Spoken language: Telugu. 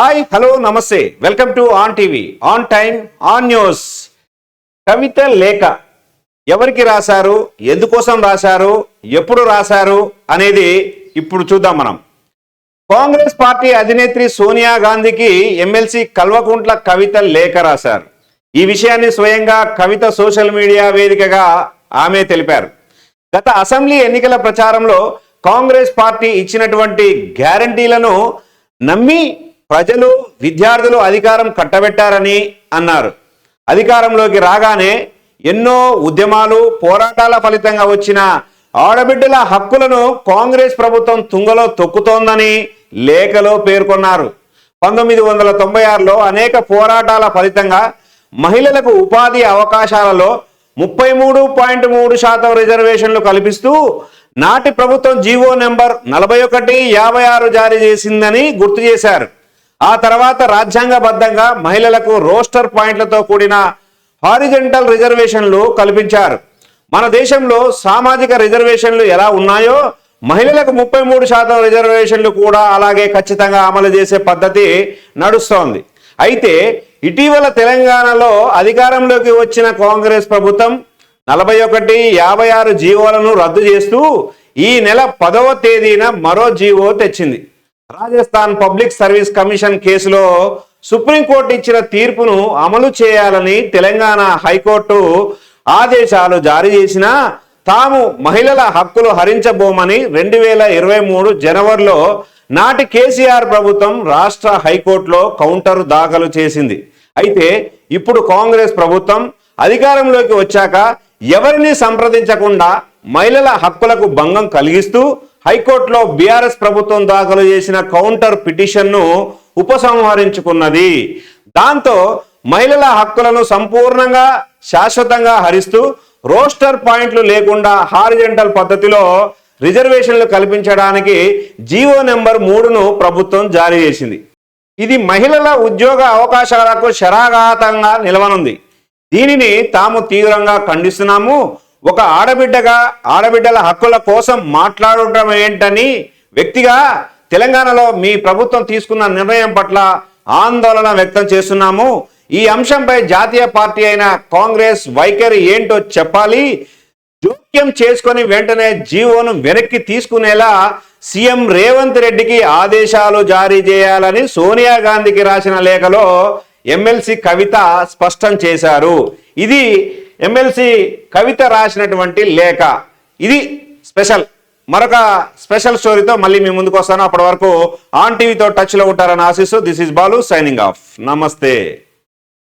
హాయ్ హలో నమస్తే. Welcome to on TV on time on news Kavitha లేఖ. ఎవరికి రాశారు? ఎందుకోసం రాశారు? ఎప్పుడు రాశారు? అనేది ఇప్పుడు చూద్దాం మనం. కాంగ్రెస్ పార్టీ అధినేత్రి సోనియా గాంధీకి ఎమ్మెల్సీ కల్వకుంట్ల కవిత లేఖ రాశారు. ఈ విషయాన్ని స్వయంగా కవిత సోషల్ మీడియా వేదికగా ఆమె తెలిపారు. గత అసెంబ్లీ ఎన్నికల ప్రచారంలో కాంగ్రెస్ పార్టీ ఇచ్చినటువంటి గ్యారంటీలను నమ్మి ప్రజలు విద్యార్థులు అధికారం కట్టబెట్టారని అన్నారు. అధికారంలోకి రాగానే ఎన్నో ఉద్యమాలు పోరాటాల ఫలితంగా వచ్చిన ఆడబిడ్డల హక్కులను కాంగ్రెస్ ప్రభుత్వం తుంగలో తొక్కుతోందని లేఖలో పేర్కొన్నారు. పంతొమ్మిది వందల తొంభై ఆరులో అనేక పోరాటాల ఫలితంగా మహిళలకు ఉపాధి అవకాశాలలో ముప్పై మూడు పాయింట్ మూడు శాతం రిజర్వేషన్లు కల్పిస్తూ నాటి ప్రభుత్వం జీవో నెంబర్ నలభై ఒకటి యాభై ఆరు జారీ చేసిందని గుర్తు చేశారు. ఆ తర్వాత రాజ్యాంగబద్ధంగా మహిళలకు రోస్టర్ పాయింట్లతో కూడిన హారిజెంటల్ రిజర్వేషన్లు కల్పించారు. మన దేశంలో సామాజిక రిజర్వేషన్లు ఎలా ఉన్నాయో మహిళలకు ముప్పై మూడు శాతం రిజర్వేషన్లు కూడా అలాగే ఖచ్చితంగా అమలు చేసే పద్ధతి నడుస్తోంది. అయితే ఇటీవల తెలంగాణలో అధికారంలోకి వచ్చిన కాంగ్రెస్ ప్రభుత్వం నలభై ఒకటి యాభై ఆరు జీవోలను రద్దు చేస్తూ ఈ నెల పదవ తేదీన మరో జీవో తెచ్చింది. రాజస్థాన్ పబ్లిక్ సర్వీస్ కమిషన్ కేసులో సుప్రీంకోర్టు ఇచ్చిన తీర్పును అమలు చేయాలని తెలంగాణ హైకోర్టు ఆదేశాలు జారీ చేసినా తాము మహిళల హక్కులు హరించబోమని రెండు వేల ఇరవై మూడు జనవరిలో నాటి కేసీఆర్ ప్రభుత్వం రాష్ట్ర హైకోర్టులో కౌంటర్ దాఖలు చేసింది. అయితే ఇప్పుడు కాంగ్రెస్ ప్రభుత్వం అధికారంలోకి వచ్చాక ఎవరిని సంప్రదించకుండా మహిళల హక్కులకు భంగం కలిగిస్తూ హైకోర్టులో బీఆర్ఎస్ ప్రభుత్వం దాఖలు చేసిన కౌంటర్ పిటిషన్ను ఉపసంహరించుకున్నది. దాంతో మహిళల హక్కులను సంపూర్ణంగా శాశ్వతంగా హరిస్తూ రోస్టర్ పాయింట్లు లేకుండా హారిజెంటల్ పద్ధతిలో రిజర్వేషన్లు కల్పించడానికి జీవో నెంబర్ మూడును ప్రభుత్వం జారీ చేసింది. ఇది మహిళల ఉద్యోగ అవకాశాలకు శరాఘాతంగా నిలవనుంది. దీనిని తాము తీవ్రంగా ఖండిస్తున్నాము. ఒక ఆడబిడ్డగా ఆడబిడ్డల హక్కుల కోసం మాట్లాడటం ఏంటని వ్యక్తిగా తెలంగాణలో మీ ప్రభుత్వం తీసుకున్న నిర్ణయం పట్ల ఆందోళన వ్యక్తం చేస్తున్నాము. ఈ అంశంపై జాతీయ పార్టీ అయిన కాంగ్రెస్ వైఖరి ఏంటో చెప్పాలి. జోక్యం చేసుకొని వెంటనే జీవోను వెనక్కి తీసుకునేలా సీఎం రేవంత్ రెడ్డికి ఆదేశాలు జారీ చేయాలని సోనియా గాంధీకి రాసిన లేఖలో ఎమ్మెల్సీ కవిత స్పష్టం చేశారు. ఇది ఎమ్మెల్సీ కవిత రాసినటువంటి లేఖ. ఇది స్పెషల్. మరొక స్పెషల్ స్టోరీతో మళ్ళీ మీ ముందుకు వస్తాను. అప్పటి వరకు ఆన్ టీవీతో టచ్లో ఉంటారని ఆశిస్తూ this is Balu signing off. నమస్తే.